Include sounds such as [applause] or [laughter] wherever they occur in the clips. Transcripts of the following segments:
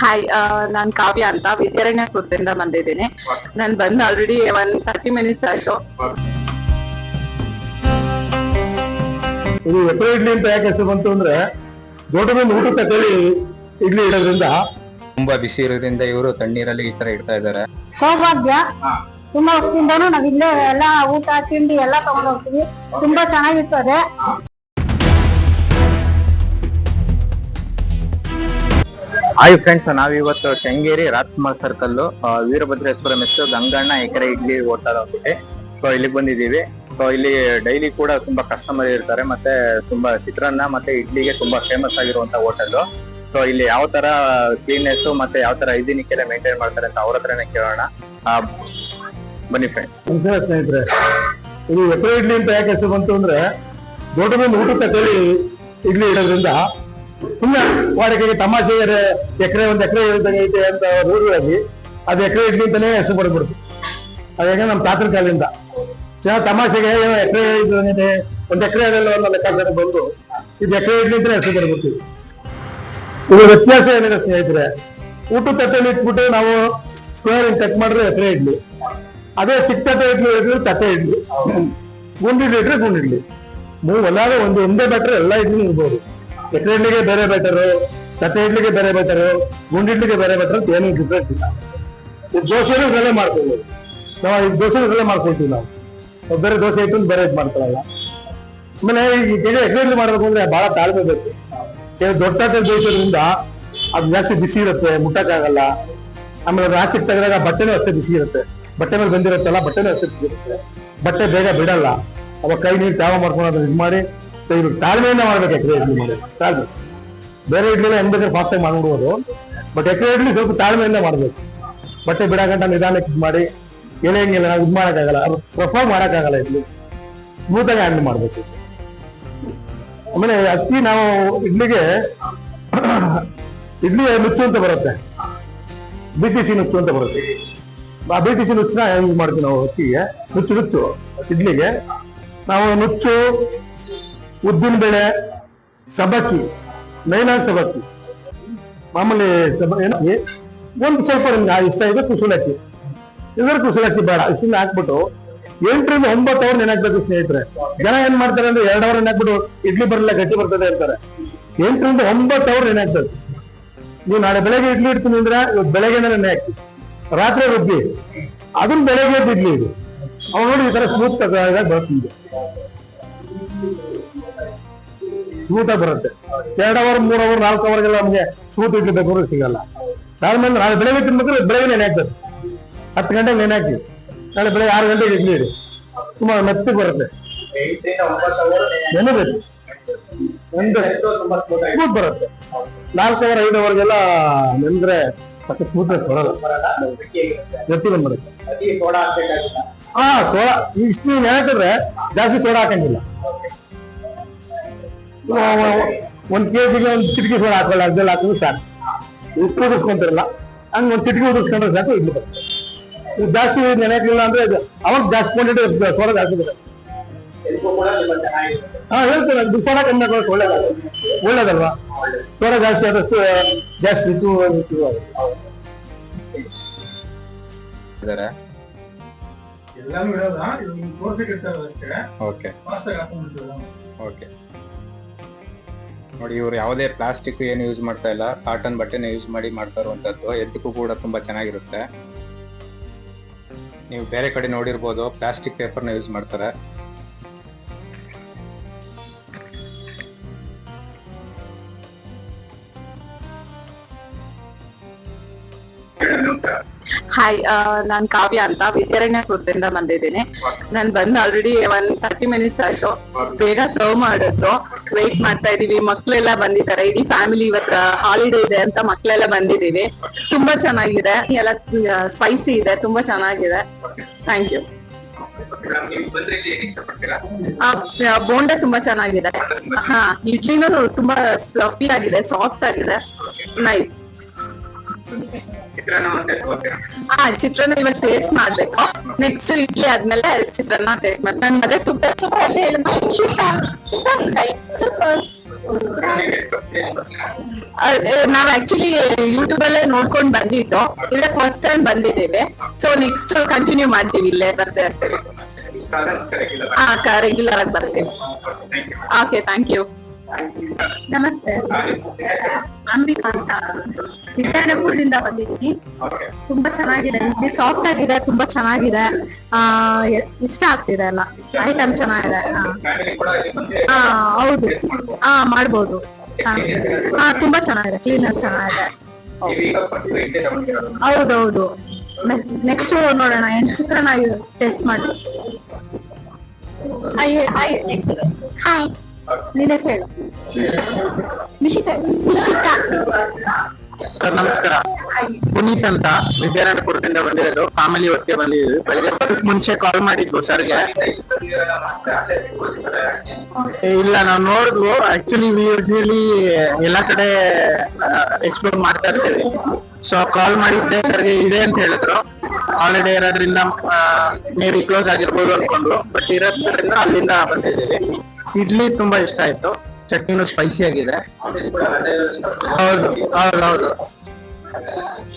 Hi ನಾನ್ ಕಾವ್ಯ ಅಂತ ವಿದ್ಯಾರಣ್ಯಪುರದಿಂದ ಬಂದಿದ್ದೀನಿ. ನಾನ್ ಬಂದು ಆಲ್ರೆಡಿ ಒನ್ ತರ್ಟಿ ಮಿನಿಟ್ಸ್ ಆಯ್ತು. ಇದು ಎಕರೆ ಇಡ್ಲಿ ಅಂತ ಯಾಕೆ ಹೆಸರು ಬಂತು ಅಂದ್ರೆ ದೊಡ್ಡದೊಂದು ಊಟ ತಗೊಳ್ಳಿ ಇಡ್ಲಿ ಇಡೋದ್ರಿಂದ. ತುಂಬಾ ಬಿಸಿ ಇರೋದ್ರಿಂದ ಇವರು ತಣ್ಣೀರಲ್ಲಿ ಈ ತರ ಇಡ್ತಾ ಇದ್ದಾರೆ. ಸೌಭಾಗ್ಯ. ತುಂಬಾ ವರ್ಷದಿಂದಾನು ನಾವ್ ಇಲ್ಲೇ ಎಲ್ಲ ಊಟ ತಿಂಡಿ ಎಲ್ಲ ತಗೊಂಡ್ ಹೋಗ್ತೀವಿ ತುಂಬಾ ಚೆನ್ನಾಗಿರ್ತದೆ. ಹಾಯ್ ಫ್ರೆಂಡ್ಸ್ ನಾವಿವತ್ತು Sringeri Rajkumar circle Veerabhadreshwara mess Ganganna acre idli hotel ಅಂದ್ಬಿಟ್ಟು ಸೊ ಇಲ್ಲಿಗೆ ಬಂದಿದ್ದೀವಿ. ಸೊ ಇಲ್ಲಿ ಡೈಲಿ ಕೂಡ ತುಂಬಾ ಕಸ್ಟಮರ್ ಇರ್ತಾರೆ, ಮತ್ತೆ ತುಂಬಾ ಚಿತ್ರಾನ್ನ, ಮತ್ತೆ ಇಡ್ಲಿಗೆ ತುಂಬಾ ಫೇಮಸ್ ಆಗಿರುವಂತ ಹೋಟೆಲ್ ಸೊ ಇಲ್ಲಿ ಯಾವ ತರ ಕ್ಲೀನ್ನೆಸ್ ಮತ್ತೆ ಯಾವ ತರ ಹೈಜಿನಿಕ್ ಎಲ್ಲ ಮೇಂಟೈನ್ ಮಾಡ್ತಾರೆ ಅಂತ ಅವ್ರ ಹತ್ರನೇ ಕೇಳೋಣ. ಬನ್ನಿ ಫ್ರೆಂಡ್ಸ್ ಸ್ನೇಹಿತರೆ. ಇದು ಎಕರೆ ಇಡ್ಲಿ ಅಂತ ಯಾಕೆ ಹೆಸರು ಬಂತು ಅಂದ್ರೆ ದೊಡ್ಡದೊಂದು ಊಟ ತಗೊಳ್ಳಿ ಇಡ್ಲಿ ಇಡೋದ್ರಿಂದ ಸುಮ್ಮನೆ ವಾಡಿಕೆಗೆ ತಮಾಷೆಗೆ ಎಕರೆ ಒಂದ್ ಎಕರೆ ಐತೆ ಅಂತ ರೂಢಿಯಾಗಿ ಅದು ಎಕರೆ ಇಡ್ಲಿ ಅಂತಾನೆ ಹೆಸರು ಬರ್ಬಿಡ್ತು ಅದೇ ನಮ್ಮ ತಾತನ ಕಾಲದಿಂದ. ತಮಾಷೆಗೆ ಎಕರೆ ಇದೆ ಒಂದ್ ಎಕರೆ ಅದೆಲ್ಲ ಒಂದು ಲೆಕ್ಕಾಚಾರ ಬಂದು, ಇದು ಎಕರೆ ಇಡ್ಲಿ ಅಂತಾನೆ ಹೆಸರು ಪಡ್ಬಿಡ್ತೀವಿ ಇದು ವ್ಯತ್ಯಾಸ ಏನಿದೆ ಸ್ನೇಹಿತರೆ ಊಟ ತಟ್ಟೆಲಿ ಇಟ್ಬಿಟ್ಟು ನಾವು ಸ್ಕ್ವೇರ್ ಕಟ್ ಮಾಡಿದ್ರೆ ಎಕರೆ ಇಡ್ಲಿ. ಅದೇ ಚಿಕ್ಕ ತಟ್ಟೆ ಇಡ್ಲಿ ಇದ್ರೆ ತಟ್ಟೆ ಇಡ್ಲಿ. ಗುಂಡಿಡ್ಲಿ ಇಟ್ರೆ ಗುಂಡಿಡ್ಲಿ. ಮೂವ್ ಎಲ್ಲಾರು ಒಂದು ಒಂದೇ ಬೆಟರ್ ಎಲ್ಲ ಇಡ್ಲಿ ಇರ್ಬೋದು ಎಕರೆ ಇಡ್ಲಿಗೆ ಬೇರೆ ಬೆಟರು ತಟ್ಟೆ ಇಡ್ಲಿಗೆ ಬೇರೆ ಬೆಟರು ಗುಂಡಿಡ್ಲಿಗೆ ಬೇರೆ ಬೆಟರ್ ಅಂತ ಏನು ಡಿಫ್ರೆಂಟ್ ಇಲ್ಲ. ಈ ದೋಸೆನೂ ಬೆಲೆ ಮಾಡ್ಕೊಳ್ಬೋದು ನಾವು ಈ ದೋಸೆನೂ ಬೆಲೆ ಮಾಡ್ಕೊಳ್ತೀವಿ ನಾವು. ಬೇರೆ ದೋಸೆ ಇಟ್ಟು ಬೇರೆ ಇದು ಮಾಡ್ತಾರಲ್ಲ ಆಮೇಲೆ ಈ ಎಕರೆ ಇಡ್ಲಿ ಮಾಡ್ಬೇಕು ಅಂದ್ರೆ ಬಹಳ ತಾಳ್ಮೆ ಬೇಕು. ದೊಡ್ಡ ತಟ್ಟೆ ಬೇಯಿಸೋದ್ರಿಂದ ಅದು ಜಾಸ್ತಿ ಬಿಸಿ ಇರುತ್ತೆ, ಮುಟ್ಟಕ್ಕಾಗಲ್ಲ. ಆಮೇಲೆ ಅದು ಆಚೆಗೆ ತೆಗೆದಾಗ ಬಟ್ಟೆನೂ ಅಷ್ಟೇ ಬಿಸಿ ಇರುತ್ತೆ. ಬಟ್ಟೆ ಮೇಲೆ ಬಂದಿರುತ್ತಲ್ಲ, ಬಟ್ಟೆನೂ ಅಷ್ಟೇ ಬಿಸಿ ಇರುತ್ತೆ. ಬಟ್ಟೆ ಬೇಗ ಬಿಡಲ್ಲ. ಅವಾಗ ಕೈ ನೀರು ತ್ಯಾವ ಮಾಡ್ಕೊಂಡು ಅದನ್ನ ಇದು ಮಾಡಿ ತೆಗೆದು ತಾಳ್ಮೆಯಿಂದ ಮಾಡ್ಬೇಕು ಎಕ್ರೆ ಇಡ್ಲಿ ಮಾಡಿ. ತಾಳ್ಮೆ. ಬೇರೆ ಇಡ್ಲಿ ಹೆಂಗ್ ಬೇಕಾದ್ರೆ ಫಾಸ್ಟ್ ಆಗಿ ಮಾಡ್ಬಿಡ್ಬೋದು. ಬಟ್ ಎಕ್ರೆ ಇಡ್ಲಿ ಸ್ವಲ್ಪ ತಾಳ್ಮೆಯಿಂದ ಮಾಡ್ಬೇಕು. ಬಟ್ಟೆ ಬಿಡಾಕಂಟ ನಿಧಾನಕ್ಕೆ ಇದು ಮಾಡಿ. ಎಳೆಯಂಗಿಲ್ಲ ನಾವು ಇದು ಮಾಡೋಕ್ಕಾಗಲ್ಲ. ಪ್ರಫಾವ್ ಮಾಡೋಕ್ಕಾಗಲ್ಲ ಇಡ್ಲಿ. ಸ್ಮೂತ್ ಆಗಿ ಹ್ಯಾಂಡಲ್ ಮಾಡ್ಬೇಕು. ಆಮೇಲೆ ಅಕ್ಕಿ ನಾವು ಇಡ್ಲಿಗೆ [coughs] ಇಡ್ಲಿ ನುಚ್ಚು ಅಂತ ಬರುತ್ತೆ. ಬಿ ಟಿ ಸಿ ನುಚ್ಚು ಅಂತ ಬರುತ್ತೆ. ಆ ಬಿ ಟಿ ಸಿ ನುಚ್ಚನ್ನ ಯೂಸ್ ಮಾಡ್ತೀವಿ ನಾವು ಅಕ್ಕಿಗೆ. ನುಚ್ಚು ನುಚ್ಚು ಇಡ್ಲಿಗೆ. ನಾವು ನುಚ್ಚು ಉದ್ದಿನ ಬೆಳೆ ಸಬಕ್ಕಿ ನೈನಾ ಸಬಕ್ಕಿ ಮಾಮೂಲಿ ಏನಕ್ಕೆ ಏನು? ಒಂದು ಸ್ವಲ್ಪ ನಿಮ್ಗೆ ಇಷ್ಟ ಇದೆ ಕುಸುಲಕ್ಕಿ ಇದ್ರ ಕುಸುಲಕ್ಕಿ ಬೇಡ. ಇಷ್ಟನ್ನ ಹಾಕ್ಬಿಟ್ಟು ಎಂಟರಿಂದ ಒಂಬತ್ತು ಅವರ್ ನೆನಾಕ್ಬೇಕು ಸ್ನೇಹಿತರೆ. ಜನ ಏನ್ ಮಾಡ್ತಾರೆ ಅಂದ್ರೆ ಎರಡು ಅವರ್ ನೆನಾಕ್ಬಿಟ್ಟು ಇಡ್ಲಿ ಬರಲ್ಲ, ಗಟ್ಟಿ ಬರ್ತದೆ ಅಂತಾರೆ. ಎಂಟರಿಂದ ಒಂಬತ್ತು ಅವರ್ ನೆನಾಕ್ಬೇಕು ನೀವು ನಾಳೆ ಬೆಳಗ್ಗೆ ಇಡ್ಲಿ ಇಡ್ತೀನಿ ಅಂದ್ರೆ ಇವತ್ತು ಬೆಳಗ್ಗೆ ನೆನೆ ಹಾಕಿ ರಾತ್ರಿ ರುಬ್ಬಿ. ಅದನ್ನ ಬೆಳಗ್ಗೆ ಇಡ್ಲಿ ಇದು. ಅವ್ರು ನೋಡಿ ಈ ತರ ಸ್ಮೂತ್ ಬರ್ತದೆ ಆಗಿ ಬರುತ್ತೆ. ಎರಡು ಅವರ್ ಮೂರ್ ಅವರ್ ನಾಲ್ಕು ಅವರ್ಗೆಲ್ಲ ನಮಗೆ ಸೂಟ್ ಇಡ್ಲಿ ಬೇಕು ಅಂದ್ರೆ ಸಿಗಲ್ಲ ಆದ್ಮೇಲೆ ನಾಳೆ ಬೆಳಗ್ಗೆ ತಿನ್ಬೇಕಾದ್ರೆ ಬೆಳಗ್ಗೆ ನೆನೆ ಹಾಕ್ತದೆ ಹತ್ತು ಗಂಟೆಗೆ ನೆನೆ ಹಾಕಿ. ನಾಳೆ ಬೆಳಗ್ಗೆ ಆರು ಗಂಟೆಗೆ ಇಡ್ಲಿ ಇಡಿ. ತುಂಬಾ ಮೆತ್ತಗೆ ಬರುತ್ತೆ. ನೆನೆಬೇಕು ಸ್ಮೂತ್ ಬರುತ್ತೆ. ನಾಲ್ಕು ಅವರ್ ಐದು ಅವರ್ಗೆಲ್ಲ ನೆಂದ್ರೆ ಮತ್ತೆ ಸ್ಮೂತ್ ಬರಲ್ಲ. ಗಟ್ಟಿ ಬಂದ್ಬಿಡುತ್ತೆ. ಹಾ ಸೋಡಾ ಇಷ್ಟು ನೆನೆ ಹಾಕಿದ್ರೆ ಜಾಸ್ತಿ ಸೋಡಾ ಹಾಕಂಗಿಲ್ಲ. ಒಂದ್ ಕೆಜಿಗೆ ಒಂದು ಚಿಟಿಕೆ ಸೋಡಾ ಹಾಕೊಳ್ಳಿ ಅದ್ರಲ್ಲಿ ಹಾಕಿದ್ರೆ ಸಾಕು. ಉಪ್ಪು ಉದಿಸ್ಕೊಂತಿರಲ್ಲ ಹಂಗ ಒಂದು ಚಿಟಿಕೆ ಉದಿಸ್ಕೊಂಡ್ರೆ ಸಾಕು ಇಡ್ಲಿ ಬರುತ್ತೆ. ಇದು ಜಾಸ್ತಿ ನೆನೆಯಕ್ಲಿಲ್ಲ ಅಂದ್ರೆ ಇದು ಅವಾಗ ಜಾಸ್ತಿ ಕ್ವಾಂಟಿಟಿ ಸೋಡ ಜಾಸ್ತಿ ಬರುತ್ತೆ. ಹಾ ಹೇಳ್ತೇನೆ ಅದು ಸೋಡಾ ಕಮ್ಮಿ ಹಾಕೋದು ಒಳ್ಳೇದ ಒಳ್ಳೇದಲ್ವಾ? ಸೋಡ ಜಾಸ್ತಿ ಆದಷ್ಟು ಜಾಸ್ತಿ ಇದು ಎಲ್ಲಾನು ಇರೋದ? ಇದು ನಿಮ್ಗೆ ತೋರ್ಸಕ್ಕೆ ಇರ್ತಾರಲ್ಲ ಅಷ್ಟೇ? ಓಕೆ ಫಾಸ್ಟ್ ಆಗಿ ಹಾಕೊಂಡ್ಬಿಡ್ತೀವಿ ಓಕೆ ನೋಡಿ, ಇವರು ಯಾವುದೇ ಪ್ಲಾಸ್ಟಿಕ್ ಏನು ಯೂಸ್ ಮಾಡ್ತಾ ಇಲ್ಲ. ಕಾಟನ್ ಬಟ್ಟೆನ ಯೂಸ್ ಮಾಡಿ ಮಾಡ್ತಾ ಇರುವಂತದ್ದು. ಎದ್ದಕ್ಕೂ ಕೂಡ ತುಂಬಾ ಚೆನ್ನಾಗಿರುತ್ತೆ. ನೀವು ಬೇರೆ ಕಡೆ ನೋಡಿರ್ಬೋದು ಪ್ಲಾಸ್ಟಿಕ್ ಪೇಪರ್ನ ಯೂಸ್ ಮಾಡ್ತಾರೆ. ಹಾಯ್ ನಾನ್ ಕಾವ್ಯ ಅಂತ ವಿದ್ಯಾರಣ್ಯಪುರದಿಂದ ಬಂದಿದ್ದೀನಿ. ನಾನ್ ಬಂದ್ ಆಲ್ರೆಡಿ ಒನ್ ತರ್ಟಿ ಮಿನಿಟ್ಸ್ ಆಯ್ತು. ಬೇಗ ಸರ್ವ್ ಮಾಡಿದ್ರು ವೇಟ್ ಮಾಡ್ತಾ ಇದೀವಿ ಮಕ್ಳೆಲ್ಲ ಬಂದಿದ್ದಾರೆ. ಇಡೀ ಫ್ಯಾಮಿಲಿ ಇವತ್ತ ಹಾಲಿಡೇ ಇದೆ ಅಂತ ಮಕ್ಳೆಲ್ಲ ಬಂದಿದೀವಿ ತುಂಬಾ ಚೆನ್ನಾಗಿದೆ. ಎಲ್ಲ ಸ್ಪೈಸಿ ಇದೆ. ತುಂಬಾ ಚೆನ್ನಾಗಿದೆ. ಥ್ಯಾಂಕ್ ಯು ಬೋಂಡ ತುಂಬಾ ಚೆನ್ನಾಗಿದೆ. ಹಾ, ಇಡ್ಲಿನೂ ತುಂಬಾ ಫ್ಲಫಿ ಆಗಿದೆ ಸಾಫ್ಟ್ ಆಗಿದೆ. ನೈಸ್ ಹಾ ಚಿತ್ರಾನ್ನ ಇವಾಗ ಟೇಸ್ಟ್ ಮಾಡ್ಬೇಕು. ನೆಕ್ಸ್ಟ್ ಇಡ್ಲಿ ಆದ್ಮೇಲೆ ಚಿತ್ರಾನ್ನ ಟೇಸ್ಟ್ ಮಾಡಿ ನನ್ ಮದ್ರೆ ತುಪ್ಪ ಸೂಪರ್ ನಾವ್ ಆಕ್ಚುಲಿ ಯೂಟ್ಯೂಬ್ ಅಲ್ಲೇ ನೋಡ್ಕೊಂಡ್ ಬಂದಿದ್ದು. ಇಲ್ಲ ಫಸ್ಟ್ ಟೈಮ್ ಬಂದಿದ್ದೇವೆ. ಸೊ ನೆಕ್ಸ್ಟ್ ಕಂಟಿನ್ಯೂ ಮಾಡ್ತೀವಿ ಇಲ್ಲೇ ಬರ್ತೆ ಹಾ ರೆಗ್ಯುಲರ್ ಆಗಿ ಬರ್ತೀವಿ ಓಕೆ ಥ್ಯಾಂಕ್ ಯು ನಮಸ್ತೆ. ಅಂಬಿಕಾ ಅಂತ. ವಿದ್ಯಾನಪುರದಿಂದ ಬಂದಿದ್ದೀನಿ. ತುಂಬಾ ಚೆನ್ನಾಗಿದೆ. ಇಲ್ಲಿ ಸಾಫ್ಟ್ ಆಗಿದೆ ತುಂಬಾ ಚೆನ್ನಾಗಿದೆ. ಆ ಇಷ್ಟ ಆಗ್ತಿದೆ ಎಲ್ಲ. ಐಟಮ್ ಚೆನ್ನಾಗಿದೆ. ಹಾ. ಹಾ ಹೌದು. ಹಾ ಮಾಡ್ಬೋದು. ಹಾ. ಹಾ, ತುಂಬಾ ಚೆನ್ನಾಗಿದೆ. ಕ್ಲೀನರ್ ಚೆನ್ನಾಗಿದೆ. ಹೌದೌದು. ನೆಕ್ಸ್ಟ್ ನೋಡೋಣ. ಏನ್ ಚಿತ್ರಾನ್ನ ಟೆಸ್ಟ್ ಮಾಡಿ. ಹಾಯ್ ಹಾಯ್ ಹೇಳು. ನಿಶಿತ ನಿಶಿತ. ಸರ್, ನಮಸ್ಕಾರ. ಪುನೀತ್ ಅಂತ ವಿದ್ಯಾರಣಪುರದಿಂದ ಬಂದಿರೋದು. ಫ್ಯಾಮಿಲಿ ಒಟ್ಟಿಗೆ ಬಂದಿದ್ದೀವಿ. ಬೆಳಗ್ಗೆ ಮುಂಚೆ ಕಾಲ್ ಮಾಡಿದ್ವು ಸರ್ಗೆ ಇಲ್ಲ ನಾವು ನೋಡಿದ್ವು. ಆಕ್ಚುಲಿ ಯೂಶಲಿ ಎಲ್ಲಾ ಕಡೆ ಎಕ್ಸ್ಪ್ಲೋರ್ ಮಾಡ್ತಾ ಇರ್ತೀವಿ. ಸೊ ಕಾಲ್ ಮಾಡಿದ್ದೆ ಸರ್ಗೆ ಇದೆ ಅಂತ ಹೇಳಿದ್ರು. ಹಾಲಿಡೇ ಇರೋದ್ರಿಂದ ಮೇ ಬಿ ಕ್ಲೋಸ್ ಆಗಿರ್ಬೋದು ಅನ್ಕೊಂಡು ಬಟ್ ಇರೋದ್ರಿಂದ ಅಲ್ಲಿಂದ ಬಂದಿದ್ದೀವಿ. ಇಡ್ಲಿ ತುಂಬಾ ಇಷ್ಟ ಆಯ್ತು. ಚಟ್ನಿನೂ ಸ್ಪೈಸಿ ಆಗಿದೆ. ಹೌದು ಹೌದು ಹೌದು.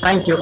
ಥ್ಯಾಂಕ್ ಯು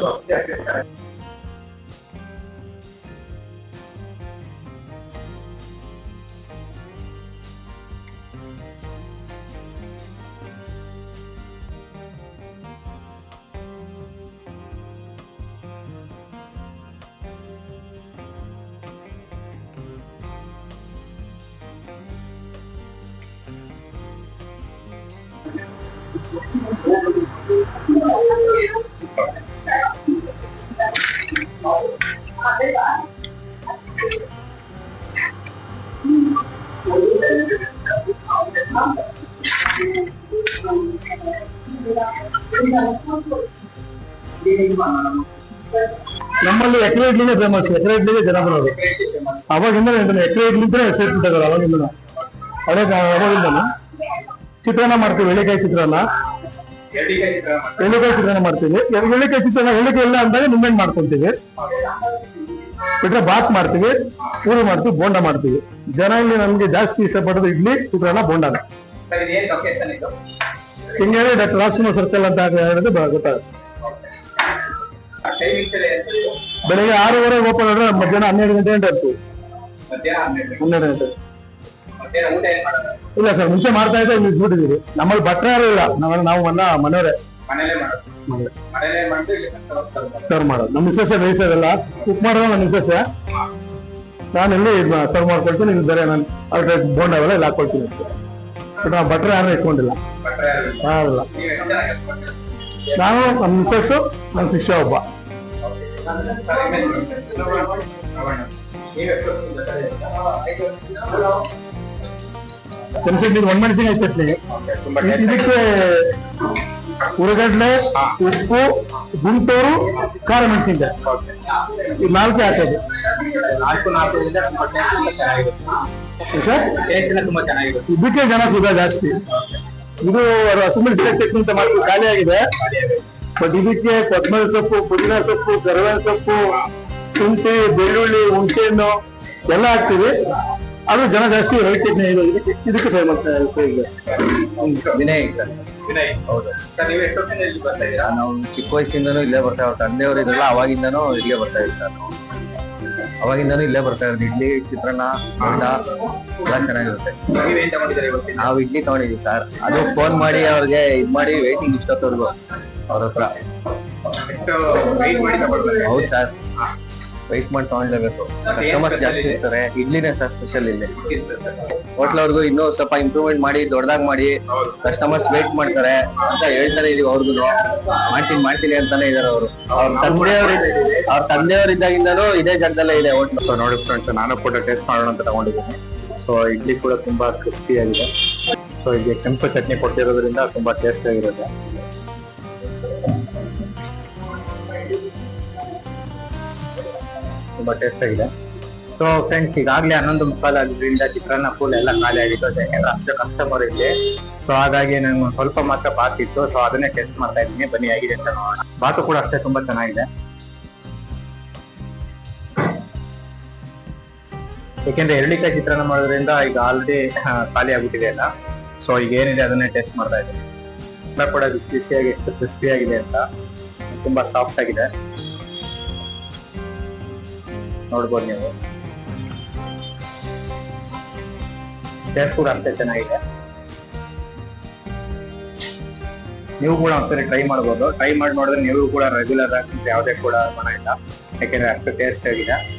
ನಮ್ಮಲ್ಲಿ ಎಕರೆ ಇಡ್ಲಿನೇ ಫೇಮಸ್ ಎಕರೆ ಇಡ್ಲಿಗೆ ಜನ ಬರೋದು ಅವಾಗಿಂದ ಎಕರೆ ಇಡ್ಲಿ ಇದ್ರೆ ಹೆಸರು ತಗೋದು ಅವಾಗಿಂದ ಅದೇ ಅವಾಗಿಂದನು ಚಿತ್ರಾನ್ನ ಮಾಡ್ತೀವಿ, ಎಳ್ಳಿಕಾಯಿ ಚಿತ್ರಾನ್ನ ಎಳ್ಳಿಕಾಯಿ ಚಿತ್ರಾನ್ನ ಮಾಡ್ತೀವಿ. ಎಳ್- ಎಳ್ಳಿಕಾಯಿ ಚಿತ್ರಾನ್ನ ಎಳ್ಳಿಕಾಯಿ ಇಲ್ಲ ಅಂದಾಗ ನಿಂಬೆಹಣ್ಣು ಮಾಡ್ಕೊಂತೀವಿ. ಬಿಟ್ರೆ ಬಾತ್ ಮಾಡ್ತೀವಿ, ಪೂರಿ ಮಾಡ್ತೀವಿ, ಬೋಂಡ ಮಾಡ್ತೀವಿ. ಜನ ಇಲ್ಲಿ ನಮ್ಗೆ ಜಾಸ್ತಿ ಇಷ್ಟಪಡೋದು ಇಡ್ಲಿ, ಚಿತ್ರಾನ್ನ, ಬೋಂಡನ. ಹಿಂಗೇಳಿ ಡಾಕ್ಟರ್ ರಾಜ್ಕುಮಾರ್ ಸರ್ಕಲ್ ಅಂತ ಹೇಳಿದ್ರೆ ಗೊತ್ತಾಗುತ್ತೆ. ಬೆಳಿಗ್ಗೆ ಆರೂವರೆ ಓಪನ್ ಆದ್ರೆ ಮಧ್ಯಾಹ್ನ ಹನ್ನೆರಡು ಗಂಟೆ ಹನ್ನೆರಡು ಗಂಟೆ. ಇಲ್ಲ ಸರ್ ಮುಂಚೆ ಮಾಡ್ತಾ ಇದ್ದೆ ನಿಲ್ಸ್ಬಿಟ್ಟಿದೀವಿ ನಮ್ಮಲ್ಲಿ ಭಟ್ರ ಯಾರು ಇಲ್ಲ. ನಾವೆಲ್ಲ ನಾವು ಮನ್ನ ಮನೆಯವರೇ. ಸರ್ವ್ ಮಾಡೋದು. ನಮ್ಮ ವಿಶೇಷ ಬೇಯಿಸೋದಲ್ಲ. ಕುಕ್ ಮಾಡೋದು ನಮ್ಮ ವಿಶೇಷ. ನಾನು ಇಲ್ಲಿ ಸರ್ವ್ ಮಾಡ್ಕೊಳ್ತೀನಿ ಇಲ್ಲಿ ಬೇರೆ ನಾನು ಅದಕ್ಕೆ ಬೋಂಡ್ ಅವೆಲ್ಲ ಇಲ್ಲಿ ಹಾಕೊಳ್ತೀನಿ ಬಟ್ ನಾವು ಭಟ್ರ ಯಾರು ಇಟ್ಕೊಂಡಿಲ್ಲ. ಯಾರಿಲ್ಲ ನಾನು ನಮ್ಮ ವಿಶೇಷ ನಮ್ಮ ಶಿಷ್ಯ ಒಬ್ಬ. ಕೆಂಪು ಮೆಣಸಿನ ಚಟ್ನಿ ಇದಕ್ಕೆ ಉರಗಡ್ಲೆ ಉಪ್ಪು ಗುಂಟೂರು ಖಾರ ಮೆಣಸಿನಕಾಯಿ. ಈ ನಾಲ್ಕೇ ಹಾಕೋದು ನಾಲ್ಕು ನಾಲ್ಕು ಸರ್ ತುಂಬಾ ಚೆನ್ನಾಗಿರುತ್ತೆ. ಇದಕ್ಕೆ ಜನ ಸುಧಾ ಜಾಸ್ತಿ. ಇದು ಹಸಿಮೆಣಸಿನಕಾಯಿ ಚಟ್ನಿ ಅಂತ ಮಾಡಿ ಖಾಲಿ ಆಗಿದೆ. ಬಟ್ ಇದಕ್ಕೆ ಕೊತ್ತಂಬರಿ ಸೊಪ್ಪು ಪುದೀನ ಸೊಪ್ಪು ಕರಿಬೇವಿನ ಸೊಪ್ಪು ಶುಂಠಿ ಬೆಳ್ಳುಳ್ಳಿ ಹುಣಸೆಹಣ್ಣು ಎಲ್ಲ ಹಾಕ್ತಿವಿ. ಅದು ಜನ ಜಾಸ್ತಿ ರೈಟ್ ಇದೆ ಇದಕ್ಕೆ ಇದಕ್ಕೆ ಫೇಮಸ್ ವಿನಯ್ ಸರ್. ವಿನಯ್. ಹೌದು. ಸರ್ ನೀವು ಎಷ್ಟೊತ್ತಿಂದ ಇಲ್ಲಿ ಬರ್ತಾ ಇದ್ದೀರಾ? ನಾವು ಚಿಕ್ಕ ವಯಸ್ಸಿಂದನೂ ಇಲ್ಲೇ ಬರ್ತಾ ಇರೋ ತಂದೆಯವರು ಇದ್ರಲ್ಲ ಅವಾಗಿಂದನೂ ಇಲ್ಲೇ ಬರ್ತಾ ಇದ್ದೀವಿ ಸರ್. ನಾವು ಅವಾಗಿಂದನೂ ಇಲ್ಲೇ ಬರ್ತಾ ಇರೋದು. ಇಡ್ಲಿ ಚಿತ್ರಾನ್ನ ಅಂಡ ಎಲ್ಲ ಚೆನ್ನಾಗಿರುತ್ತೆ. ನೀವೇನ್ ತಗೊಂಡಿದ್ದೀರಾ ಇವತ್ತಿನ ನಾವು ಇಡ್ಲಿ ತಗೊಂಡಿದೀವಿ ಸರ್. ಅದು ಫೋನ್ ಮಾಡಿ ಅವ್ರಿಗೆ ಇದು ಮಾಡಿ ವೇಟಿಂಗ್ ಇಷ್ಟೊತ್ತವರೆಗೂ ಅವ್ರ ಹತ್ರ. ಹೌದು ಸರ್. ವೆಯ್ಟ್ ಮಾಡಿ ತಗೊಂಡ್ಲೇಬೇಕು ಕಸ್ಟಮರ್ಸ್ ಜಾಸ್ತಿ ಇರ್ತಾರೆ. ಇಡ್ಲಿನೇ ಸರ್ ಸ್ಪೆಷಲ್ ಇಲ್ಲಿ. ಹೋಟ್ಲ್ ಅವ್ರಿಗೂ ಇನ್ನೂ ಸ್ವಲ್ಪ ಇಂಪ್ರೂವ್ಮೆಂಟ್ ಮಾಡಿ ದೊಡ್ಡದಾಗಿ ಮಾಡಿ. ಕಸ್ಟಮರ್ಸ್ ವೇಟ್ ಮಾಡ್ತಾರೆ. ಅಂತ ಹೇಳ್ತಾರೆ ಇದೀವಿ ಅವ್ರಿಗೂ. ಮಾಡ್ತೀನಿ ಮಾಡ್ತೀನಿ ಅಂತಾನೆ ಇದಾರೆ ಅವರು. ಅವ್ರ ತಂದೆಯವ್ರ ಅವ್ರ ತಂದೆಯವ್ರ ಇದ್ದಾಗಿಂದನೂ ಇದೇ ಜಾಗದಲ್ಲೇ ಇದೆ ಹೋಟ್ಲ್ ನೋಡಿ ಫ್ರೆಂಡ್ಸ್ ನಾನು ಕೂಡ ಟೇಸ್ಟ್ ಮಾಡೋಣ ಅಂತ ತಗೊಂಡಿದ್ದೀನಿ. ಸೊ ಇಡ್ಲಿ ಕೂಡ ತುಂಬಾ ಕ್ರಿಸ್ಪಿ ಆಗಿದೆ. ಸೊ ಇಲ್ಲಿ ಕೆಂಪು ಚಟ್ನಿ ಕೊಟ್ಟಿರೋದ್ರಿಂದ ತುಂಬಾ ಟೇಸ್ಟ್ ಆಗಿರುತ್ತೆ. ತುಂಬಾ ಟೇಸ್ಟ್ ಆಗಿದೆ. ಸೊ ಫ್ರೆಂಡ್ಸ್ ಈಗಾಗಲೇ ಹನ್ನೊಂದು ಮುಕ್ಕಾಲು ಆಗಿದ್ರಿಂದ ಚಿತ್ರಾನ್ನ ಫುಲ್ ಎಲ್ಲ ಖಾಲಿ ಆಗಿತ್ತು. ಯಾಕಂದ್ರೆ ಅಷ್ಟು ಕಸ್ಟಮರ್ ಇಲ್ಲಿ ಸೊ ಹಾಗಾಗಿ ನಂಗೆ ಸ್ವಲ್ಪ ಮಾತ್ರ ಬಾತ್ ಇತ್ತು. ಸೊ ಅದನ್ನೇ ಟೆಸ್ಟ್ ಮಾಡ್ತಾ ಇದ್ದೀನಿ. ಬನ್ನಿ ಆಗಿದೆ ಅಂತ ನೋಡೋಣ. ಬಾತು ಕೂಡ ಅಷ್ಟೇ ತುಂಬಾ ಚೆನ್ನಾಗಿದೆ. ಏಕೆಂದ್ರೆ ಎರಳಿಕಾಯಿ ಚಿತ್ರಾನ್ನ ಮಾಡೋದ್ರಿಂದ ಈಗ ಆಲ್ರೆಡಿ ಖಾಲಿ ಆಗ್ಬಿಟ್ಟಿದೆ ಅಲ್ಲ ಸೊ ಈಗ ಏನಿದೆ ಅದನ್ನೇ ಟೇಸ್ಟ್ ಮಾಡ್ತಾ ಇದ್ದೀನಿ. ಕೂಡ ಬಿಸಿ ಬಿಸಿಯಾಗಿ ಎಷ್ಟು ಕ್ರಿಸ್ಪಿ ಆಗಿದೆ ಅಂತ. ತುಂಬಾ ಸಾಫ್ಟ್ ಆಗಿದೆ. ನೋಡ್ಬೋದು ನೀವು. ಟೇಸ್ಟ್ ಕೂಡ ಅಷ್ಟೇ ಚೆನ್ನಾಗಿದೆ. ನೀವು ಕೂಡ ಒಂದ್ಸರಿ ಟ್ರೈ ಮಾಡ್ಬೋದು. ಟ್ರೈ ಮಾಡಿ ನೋಡಿದ್ರೆ ನೀವು ಕೂಡ ರೆಗ್ಯುಲರ್ ಆಗಿ ಯಾವುದೇ ಕೂಡ ಮನ ಇಲ್ಲ. ಯಾಕೆಂದ್ರೆ ಅಷ್ಟು ಟೇಸ್ಟ್ ಆಗಿದೆ.